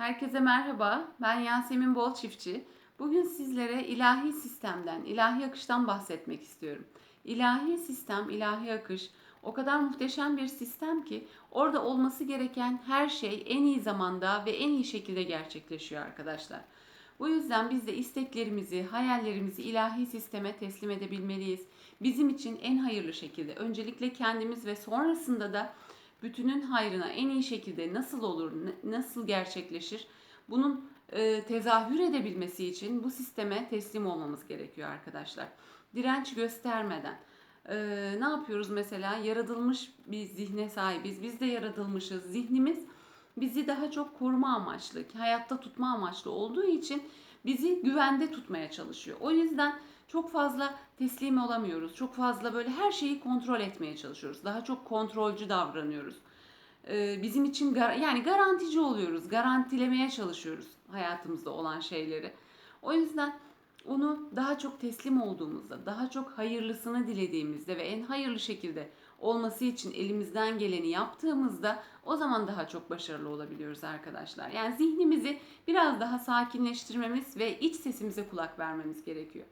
Herkese merhaba. Ben Yasemin Bol. Bugün sizlere ilahi sistemden, ilahi akıştan bahsetmek istiyorum. İlahi sistem, ilahi akış o kadar muhteşem bir sistem ki orada olması gereken her şey en iyi zamanda ve en iyi şekilde gerçekleşiyor arkadaşlar. Bu yüzden biz de isteklerimizi, hayallerimizi ilahi sisteme teslim edebilmeliyiz. Bizim için en hayırlı şekilde öncelikle kendimiz ve sonrasında da bütünün hayrına en iyi şekilde nasıl olur, nasıl gerçekleşir? Bunun e, tezahür edebilmesi için bu sisteme teslim olmamız gerekiyor arkadaşlar. Direnç göstermeden. E, ne yapıyoruz mesela? Yaratılmış bir zihne sahibiz. Biz de yaratılmışız. Zihnimiz bizi daha çok koruma amaçlı, hayatta tutma amaçlı olduğu için bizi güvende tutmaya çalışıyor. O yüzden çok fazla teslim olamıyoruz. Çok fazla böyle her şeyi kontrol etmeye çalışıyoruz. Daha çok kontrolcü davranıyoruz. Ee, bizim için gar yani garantici oluyoruz. Garantilemeye çalışıyoruz hayatımızda olan şeyleri. O yüzden onu daha çok teslim olduğumuzda, daha çok hayırlısını dilediğimizde ve en hayırlı şekilde olması için elimizden geleni yaptığımızda o zaman daha çok başarılı olabiliyoruz arkadaşlar. Yani zihnimizi biraz daha sakinleştirmemiz ve iç sesimize kulak vermemiz gerekiyor.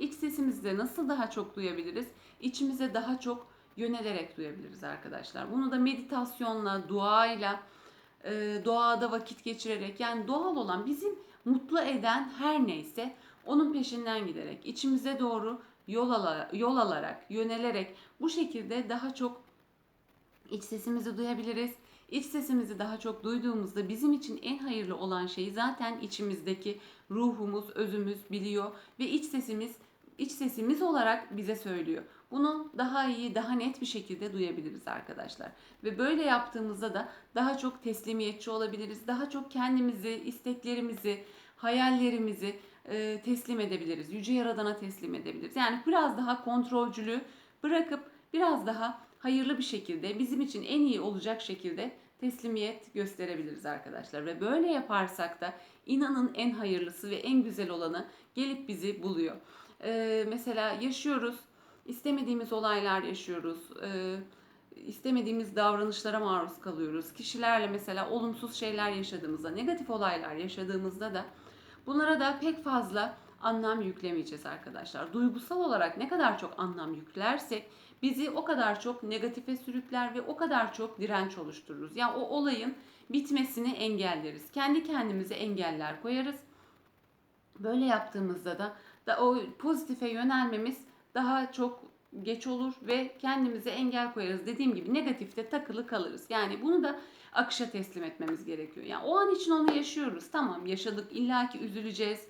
İç sesimizi nasıl daha çok duyabiliriz? İçimize daha çok yönelerek duyabiliriz arkadaşlar. Bunu da meditasyonla, duayla, e, doğada vakit geçirerek yani doğal olan bizim mutlu eden her neyse onun peşinden giderek içimize doğru yol, ala, yol alarak, yönelerek bu şekilde daha çok iç sesimizi duyabiliriz. İç sesimizi daha çok duyduğumuzda bizim için en hayırlı olan şeyi zaten içimizdeki ruhumuz, özümüz biliyor ve iç sesimiz iç sesimiz olarak bize söylüyor. Bunu daha iyi, daha net bir şekilde duyabiliriz arkadaşlar. Ve böyle yaptığımızda da daha çok teslimiyetçi olabiliriz. Daha çok kendimizi, isteklerimizi, hayallerimizi e, teslim edebiliriz. Yüce Yaradan'a teslim edebiliriz. Yani biraz daha kontrolcülüğü bırakıp biraz daha hayırlı bir şekilde bizim için en iyi olacak şekilde teslimiyet gösterebiliriz arkadaşlar. Ve böyle yaparsak da inanın en hayırlısı ve en güzel olanı gelip bizi buluyor. Ee, mesela yaşıyoruz, istemediğimiz olaylar yaşıyoruz, ee, istemediğimiz davranışlara maruz kalıyoruz. Kişilerle mesela olumsuz şeyler yaşadığımızda, negatif olaylar yaşadığımızda da bunlara da pek fazla anlam yüklemeyeceğiz arkadaşlar. Duygusal olarak ne kadar çok anlam yüklersek bizi o kadar çok negatife sürükler ve o kadar çok direnç oluştururuz. Yani o olayın bitmesini engelleriz. Kendi kendimize engeller koyarız. Böyle yaptığımızda da, da o pozitife yönelmemiz daha çok geç olur ve kendimize engel koyarız. Dediğim gibi negatifte takılı kalırız. Yani bunu da akışa teslim etmemiz gerekiyor. Yani o an için onu yaşıyoruz. Tamam yaşadık illaki üzüleceğiz.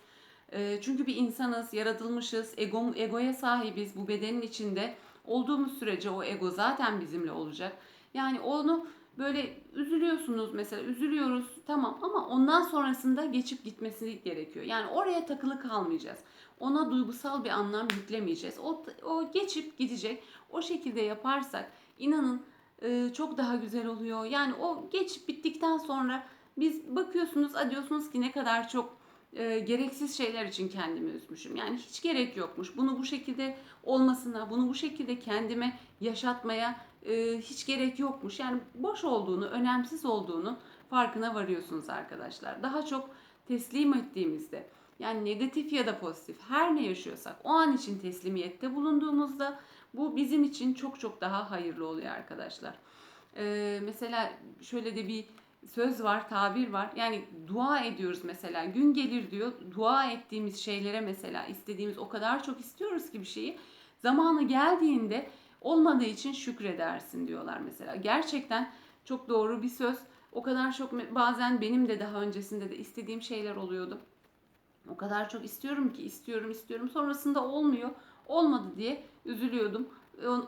Çünkü bir insanız, yaratılmışız, ego, egoya sahibiz bu bedenin içinde. Olduğumuz sürece o ego zaten bizimle olacak. Yani onu böyle üzülüyorsunuz mesela üzülüyoruz tamam ama ondan sonrasında geçip gitmesi gerekiyor. Yani oraya takılı kalmayacağız. Ona duygusal bir anlam yüklemeyeceğiz. O, o geçip gidecek. O şekilde yaparsak inanın çok daha güzel oluyor. Yani o geçip bittikten sonra biz bakıyorsunuz diyorsunuz ki ne kadar çok e, gereksiz şeyler için kendimi üzmüşüm. Yani hiç gerek yokmuş. Bunu bu şekilde olmasına, bunu bu şekilde kendime yaşatmaya e, hiç gerek yokmuş. Yani boş olduğunu, önemsiz olduğunu farkına varıyorsunuz arkadaşlar. Daha çok teslim ettiğimizde yani negatif ya da pozitif her ne yaşıyorsak o an için teslimiyette bulunduğumuzda bu bizim için çok çok daha hayırlı oluyor arkadaşlar. Ee, mesela şöyle de bir söz var, tabir var. Yani dua ediyoruz mesela. Gün gelir diyor. Dua ettiğimiz şeylere mesela istediğimiz o kadar çok istiyoruz ki bir şeyi. Zamanı geldiğinde olmadığı için şükredersin diyorlar mesela. Gerçekten çok doğru bir söz. O kadar çok bazen benim de daha öncesinde de istediğim şeyler oluyordu. O kadar çok istiyorum ki istiyorum istiyorum. Sonrasında olmuyor. Olmadı diye üzülüyordum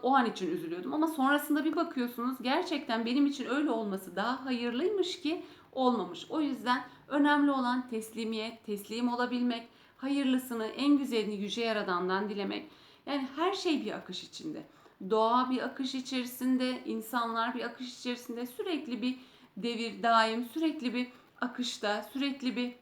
o an için üzülüyordum ama sonrasında bir bakıyorsunuz gerçekten benim için öyle olması daha hayırlıymış ki olmamış. O yüzden önemli olan teslimiyet, teslim olabilmek, hayırlısını, en güzelini yüce yaradandan dilemek. Yani her şey bir akış içinde. Doğa bir akış içerisinde, insanlar bir akış içerisinde sürekli bir devir, daim, sürekli bir akışta, sürekli bir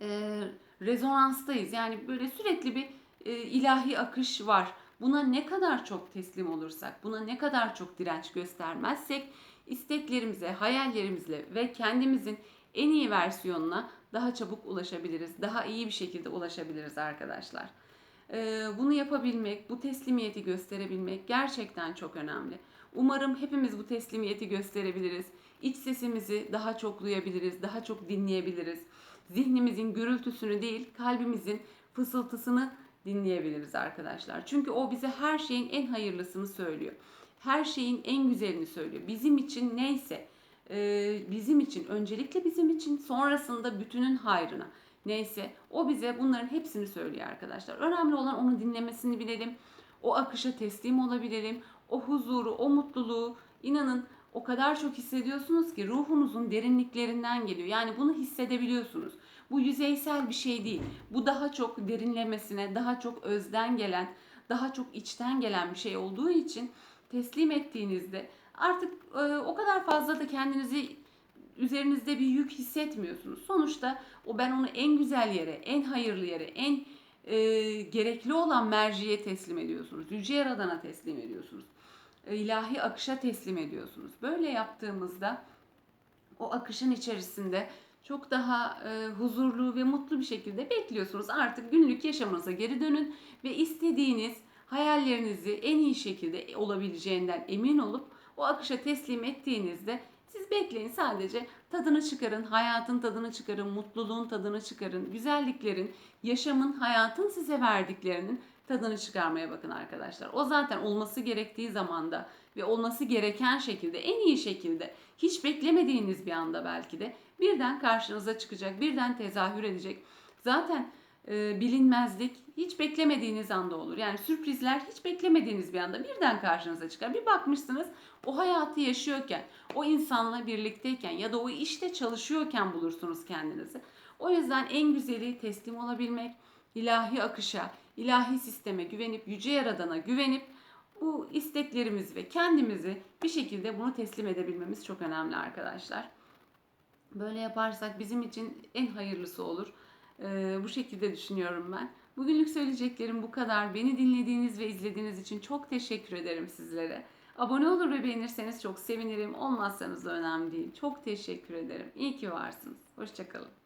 e, rezonanstayız. Yani böyle sürekli bir e, ilahi akış var. Buna ne kadar çok teslim olursak, buna ne kadar çok direnç göstermezsek isteklerimize, hayallerimizle ve kendimizin en iyi versiyonuna daha çabuk ulaşabiliriz. Daha iyi bir şekilde ulaşabiliriz arkadaşlar. Ee, bunu yapabilmek, bu teslimiyeti gösterebilmek gerçekten çok önemli. Umarım hepimiz bu teslimiyeti gösterebiliriz. İç sesimizi daha çok duyabiliriz, daha çok dinleyebiliriz. Zihnimizin gürültüsünü değil, kalbimizin fısıltısını dinleyebiliriz arkadaşlar. Çünkü o bize her şeyin en hayırlısını söylüyor. Her şeyin en güzelini söylüyor. Bizim için neyse, e, bizim için, öncelikle bizim için, sonrasında bütünün hayrına. Neyse o bize bunların hepsini söylüyor arkadaşlar. Önemli olan onu dinlemesini bilelim. O akışa teslim olabilelim. O huzuru, o mutluluğu inanın o kadar çok hissediyorsunuz ki ruhunuzun derinliklerinden geliyor. Yani bunu hissedebiliyorsunuz. Bu yüzeysel bir şey değil. Bu daha çok derinlemesine, daha çok özden gelen, daha çok içten gelen bir şey olduğu için teslim ettiğinizde artık e, o kadar fazla da kendinizi üzerinizde bir yük hissetmiyorsunuz. Sonuçta o ben onu en güzel yere, en hayırlı yere, en e, gerekli olan merciye teslim ediyorsunuz. Yüce Yaradan'a teslim ediyorsunuz. E, ilahi akışa teslim ediyorsunuz. Böyle yaptığımızda o akışın içerisinde çok daha e, huzurlu ve mutlu bir şekilde bekliyorsunuz. Artık günlük yaşamınıza geri dönün ve istediğiniz hayallerinizi en iyi şekilde olabileceğinden emin olup o akışa teslim ettiğinizde siz bekleyin sadece tadını çıkarın, hayatın tadını çıkarın, mutluluğun tadını çıkarın, güzelliklerin, yaşamın, hayatın size verdiklerinin tadını çıkarmaya bakın arkadaşlar. O zaten olması gerektiği zamanda ve olması gereken şekilde, en iyi şekilde, hiç beklemediğiniz bir anda belki de birden karşınıza çıkacak, birden tezahür edecek. Zaten e, bilinmezlik hiç beklemediğiniz anda olur. Yani sürprizler hiç beklemediğiniz bir anda birden karşınıza çıkar. Bir bakmışsınız o hayatı yaşıyorken, o insanla birlikteyken ya da o işte çalışıyorken bulursunuz kendinizi. O yüzden en güzeli teslim olabilmek, ilahi akışa, ilahi sisteme güvenip, yüce yaradana güvenip bu isteklerimizi ve kendimizi bir şekilde bunu teslim edebilmemiz çok önemli arkadaşlar. Böyle yaparsak bizim için en hayırlısı olur. Ee, bu şekilde düşünüyorum ben. Bugünlük söyleyeceklerim bu kadar. Beni dinlediğiniz ve izlediğiniz için çok teşekkür ederim sizlere. Abone olur ve beğenirseniz çok sevinirim. Olmazsanız da önemli değil. Çok teşekkür ederim. İyi ki varsınız. Hoşçakalın.